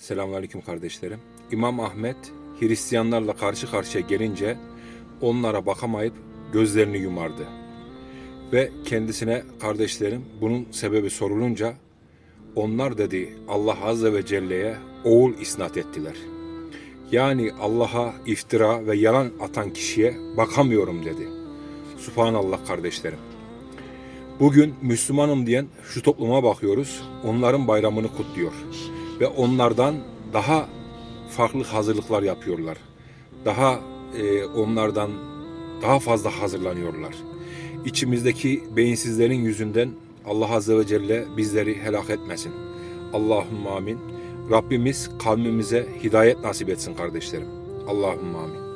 Selamünaleyküm kardeşlerim. İmam Ahmet Hristiyanlarla karşı karşıya gelince onlara bakamayıp gözlerini yumardı. Ve kendisine kardeşlerim bunun sebebi sorulunca onlar dedi Allah Azze ve Celle'ye oğul isnat ettiler. Yani Allah'a iftira ve yalan atan kişiye bakamıyorum dedi. Subhanallah kardeşlerim. Bugün Müslümanım diyen şu topluma bakıyoruz. Onların bayramını kutluyor. Ve onlardan daha farklı hazırlıklar yapıyorlar. Daha e, onlardan daha fazla hazırlanıyorlar. İçimizdeki beyinsizlerin yüzünden Allah Azze ve Celle bizleri helak etmesin. Allahümme amin. Rabbimiz kavmimize hidayet nasip etsin kardeşlerim. Allahümme amin.